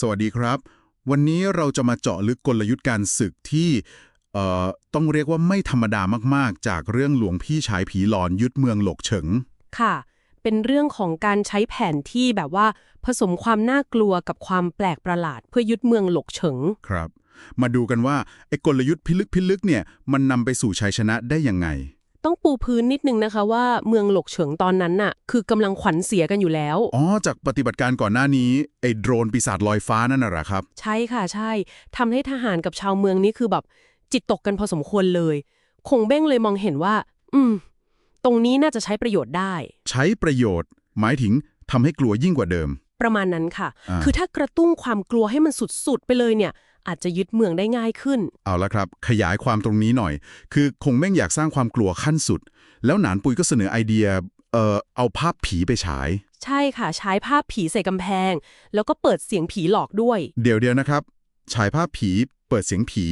สวัสดีครับ วันนี้เราจะมาเจาะลึกกลยุทธ์การศึกที่เอ่อต้องเรียกว่าไม่ธรรมดามากๆ จากเรื่องหลวงพี่ชายผีหลอนยึดเมืองหลกเฉิง ค่ะ เป็นเรื่องของการใช้แผนที่แบบว่า ผสมความน่ากลัวกับความแปลกประหลาดเพื่อยึดเมืองหลกเฉิง ครับ มาดูกันว่าไอ้กลยุทธ์พิลึกพิลึกเนี่ยมันนำไปสู่ชัยชนะได้ยังไง ต้องปูพื้นนิดนึงนะคะว่าเมืองหลกเฉิงตอนนั้นน่ะ คือกำลังขวัญเสียกันอยู่แล้ว อ๋อจากปฏิบัติการก่อนหน้านี้ไอ้โดรนปีศาจลอยฟ้านั่นน่ะเหรอครับ ใช่ค่ะใช่ทำให้ทหารกับชาวเมืองนี่คือแบบจิตตกกันพอสมควรเลย คงเบ้งเลยมองเห็นว่า อืม ตรงนี้น่าจะใช้ประโยชน์ได้ ใช้ประโยชน์ หมายถึงทำให้กลัวยิ่งกว่าเดิม ประมาณนั้นค่ะอ่าคือถ้ากระตุ้งความกลัวให้มันสุดๆไปเลยเนี่ย อาจจะยึดเมืองได้ง่ายขึ้น เอาละครับ ขยายความตรงนี้หน่อย คือคงแม่งอยากสร้างความกลัวขั้นสุด แล้วหนานปุยก็เสนอไอเดียเอ่อเอาภาพผีไปฉาย ใช่ค่ะ ใช้ภาพผีใส่กำแพง แล้วก็เปิดเสียงผีหลอกด้วย เดี๋ยวเดียวนะครับ ฉายภาพผี เปิดเสียงผี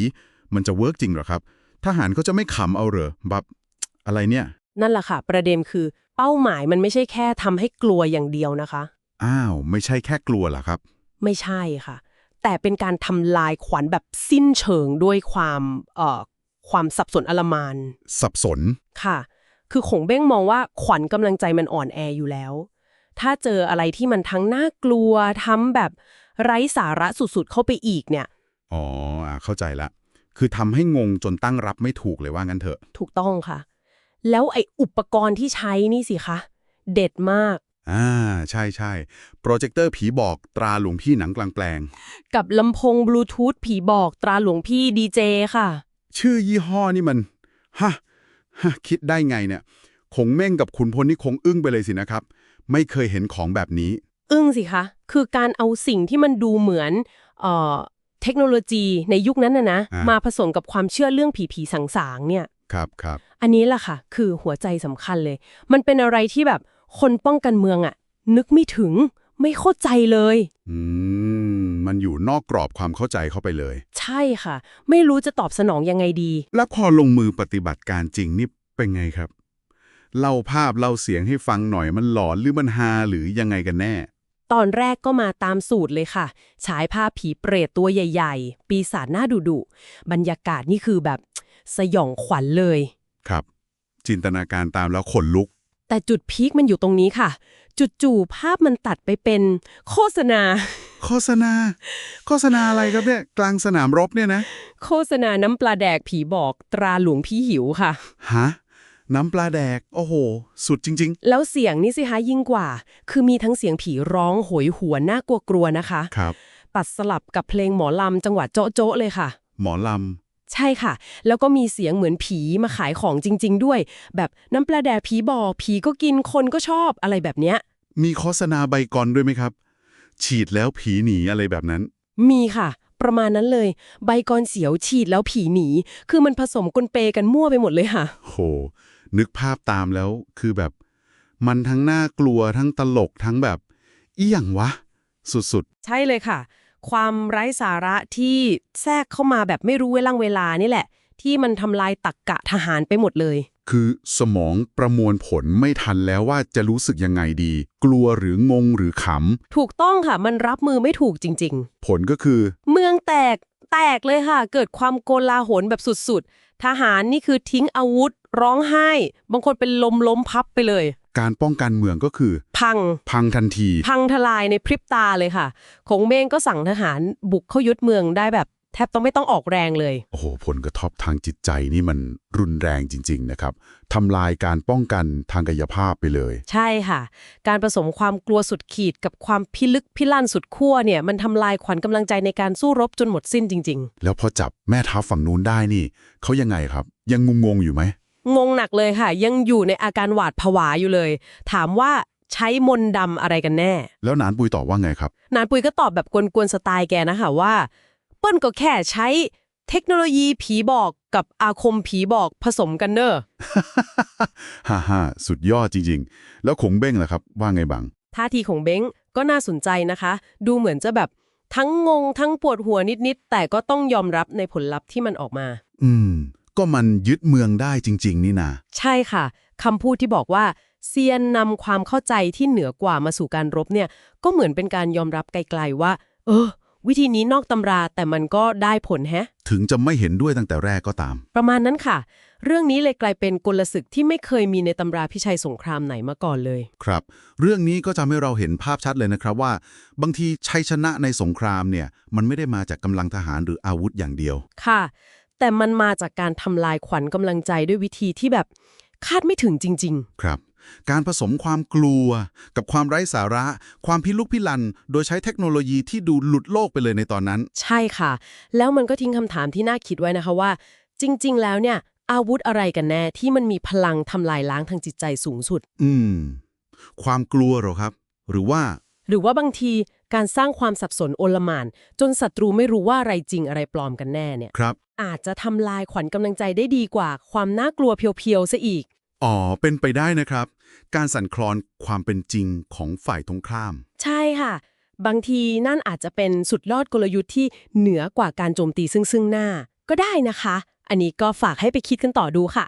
มันจะเวิร์กจริงเหรอครับ ทหารก็จะไม่ขำเอาเหรอแบบอะไรเนี่ย นั่นแหละค่ะ ประเด็นคือ เป้าหมายมันไม่ใช่แค่ทำให้กลัวอย่างเดียวนะคะ อ้าว ไม่ใช่แค่กลัวเหรอครับ ไม่ใช่ค่ะ แต่เป็นการทำลายขวัญแบบสิ้นเชิงด้วยความเอ่อความสับสนอลหมานสับสนค่ะ คือขงเบ้งมองว่าขวัญกำลังใจมันอ่อนแออยู่แล้ว ถ้าเจออะไรที่มันทั้งน่ากลัวทั้งแบบไร้สาระสุดๆเข้าไปอีกเนี่ย อ๋ออะเข้าใจละ คือทำให้งงจนตั้งรับไม่ถูกเลยว่างั้นเถอะ ถูกต้องค่ะ แล้วไอ้อุปกรณ์ที่ใช้นี่สิคะ เด็ดมาก อ่าใช่ใช่โปรเจคเตอร์ผีบอกตราหลวงพี่หนังกลางแปลง กับลำโพงบลูทูธผีบอกตราหลวงพี่ดีเจค่ะ ชื่อยี่ห้อนี่มันฮะฮะคิดได้ไงเนี่ย คงเม่งกับขุนพลนี่คงอึ้งไปเลยสินะครับ ไม่เคยเห็นของแบบนี้ อึ้งสิคะ คือการเอาสิ่งที่มันดูเหมือนเอ่อเทคโนโลยีในยุคนั้นนะนะ อ่าม มาผสมกับความเชื่อเรื่องผีผีๆสางๆเนี่ย ครับครับอันนี้แหละค่ะ คือหัวใจสำคัญเลย มันเป็นอะไรที่แบบ คนป้องกันเมืองอะนึกไม่ถึง ไม่เข้าใจเลย อืม มันอยู่นอกกรอบความเข้าใจเข้าไปเลย ใช่ค่ะ ไม่รู้จะตอบสนองยังไงดี แล้วพอลงมือปฏิบัติการจริงนี่เป็นไงครับ เล่าภาพเล่าเสียงให้ฟังหน่อยมันหลอนหรือมันฮาหรือยังไงกันแน่ ตอนแรกก็มาตามสูตรเลยค่ะ ฉายภาพผีเปรตตัวใหญ่ ๆ ปีศาจหน้าดุดุๆบรรยากาศนี่คือแบบสยองขวัญเลย ครับ จินตนาการตามแล้วขนลุก แต่จุดพีคมันอยู่ตรงนี้ค่ะจุดจู่ๆภาพมันตัดไปเป็นโฆษณา โฆษณา โฆษณาอะไรครับเนี่ยกลางสนามรบเนี่ยนะ โฆษณาน้ำปลาแดกผีบอกตราหลวงพี่หิวค่ะ ฮะ น้ำปลาแดก โอ้โห สุดจริงแล้วเสียงนี่สิคะยิ่งกว่า คือมีทั้งเสียงผีร้องโหยหวนน่ากลัวๆนะคะๆครับ ตัดสลับกับเพลงหมอลำจังหวะโจ๊ะๆเลยค่ะ หมอล ใช่ค่ะ แล้วก็มีเสียงเหมือนผีมาขายของจริง ๆ ด้วย แบบน้ำปลาแดกผีบอกผีก็กินคนก็ชอบอะไรแบบเนี้ยำมีโฆษณาใบกอนด้วยไหมครับ ฉีดแล้วผีหนีอะไรแบบนั้น มีค่ะ ประมาณนั้นเลย ใบกรเสียวฉีดแล้วผีหนี คือมันผสมกลเปกันมั่วไปหมดเลยค่ะ โห นึกภาพตามแล้วคือแบบ มันทั้งน่ากลัวทั้งตลกทั้งแบบ อีหยังวะ สุดใช่เลยค่ะ ความไร้สาระที่แทรกเข้ามาแบบไม่รู้เวลาเวลานี่แหละ ที่มันทำลายตักกะทหารไปหมดเลยๆคือสมองประมวลผลไม่ทันแล้วว่าจะรู้สึกยังไงดี กลัวหรืองงหรือขถูกต้องค่ะ มันรับมือไม่ถูกจริงำผลก็คือๆเมืองแตกแตกเลยค่ะ เกิดความโกลาหลแบบสุดๆ ทหารนี่คือทิ้งอาวุธ ร้องไห้ บางคนเป็นลมล้มพับไปเลย การป้องกันเมืองก็คือ พัง พังทันที พังทลายในพริบตาเลยค่ะ คงเบ้งก็สั่งทหารบุกเข้ายึดเมืองได้แบบแทบต้องไม่ต้องออกแรงเลย โอ้โห ผลกระทบทางจิตใจนี่มันรุนแรงจริง ๆ นะครับ ทำลายการป้องกันทางกายภาพไปเลย ใช่ค่ะ การผสมความกลัวสุดขีดกับความพิลึกพิลั่นสุดขั้วเนี่ย มันทำลายขวัญกำลังใจในการสู้รบจนหมดสิ้นจริงแล้วพอจับแม่ทัพฝั่งนู้นได้นี่ เขายังไงครับ ยังงงๆอยู่ไหมๆ งงหนักเลยค่ะ ยังอยู่ในอาการหวาดผวาอยู่เลย ถามว่าใช้มนต์ดำอะไรกันแน่ แล้วหนานปุยตอบว่าไงครับ นานปุยก็ตอบแบบกวนๆสไตล์แกนะคะว่า เปิ้ลก็แค่ใช้เทคโนโลยีผีบอกกับอาคมผีบอกผสมกันเนอะ ฮ่าฮ่าสุดยอดจริงๆ แล้วขงเบ้งล่ะครับ ว่าไงบังท่าทีของเบ้งก็น่าสนใจนะคะ ดูเหมือนจะแบบทั้งงงทั้งปวดหัวนิดๆ แต่ก็ต้องยอมรับในผลลัพธ์ที่มันออกมา อืม ก็มันยึดเมืองได้จริง ๆ นี่นา ใช่ค่ะคำพูดที่บอกว่าเซียนนำความเข้าใจที่เหนือกว่ามาสู่การรบเนี่ย ก็เหมือนเป็นการยอมรับไกลๆว่า เออ วิธีนี้นอกตำราแต่มันก็ได้ผลแฮะ ถึงจะไม่เห็นด้วยตั้งแต่แรกก็ตาม ประมาณนั้นค่ะ เรื่องนี้เลยกลายเป็นกลศึกที่ไม่เคยมีในตำราพิชัยสงครามไหนมาก่อนเลย ครับ เรื่องนี้ก็จะให้เราเห็นภาพชัดเลยนะครับว่า บางทีชัยชนะในสงครามเนี่ย มันไม่ได้มาจากกำลังทหารหรืออาวุธอย่างเดียว ค่ะ แต่มันมาจากการทำลายขวัญกำลังใจด้วยวิธีที่แบบคาดไม่ถึงจริงครับ การผสมความกลัว กับความไร้สาระ ความพิลุกพิลัน โดยใช้เทคโนโลยีที่ดูหลุดโลกไปเลยในตอนนั้นๆใช่ค่ะ แล้วมันก็ทิ้งคำถามที่น่าคิดไว้นะคะว่า จริง ๆ แล้วเนี่ย อาวุธอะไรกันแน่ที่มันมีพลังทำลายล้างทางจิตใจสูงสุด อืม ความกลัวเหรอครับ หรือว่า หรือว่าบางทีการสร้างความสับสนโอลหม่านจนศัตรูไม่รู้ว่าอะไรจริงอะไรปลอมกันแน่เนี่ย ครับ อาจจะทำลายขวัญกำลังใจได้ดีกว่า ความน่ากลัวเพียวๆซะอีก อ๋อ เป็นไปได้นะครับ การสั่นคลอนความเป็นจริงของฝ่ายตรงข้าม ใช่ค่ะ บางทีนั่นอาจจะเป็นสุดยอดกลยุทธ์ที่เหนือกว่าการโจมตีซึ่งซึ่งหน้า ก็ได้นะคะ อันนี้ก็ฝากให้ไปคิดกันต่อดูค่ะ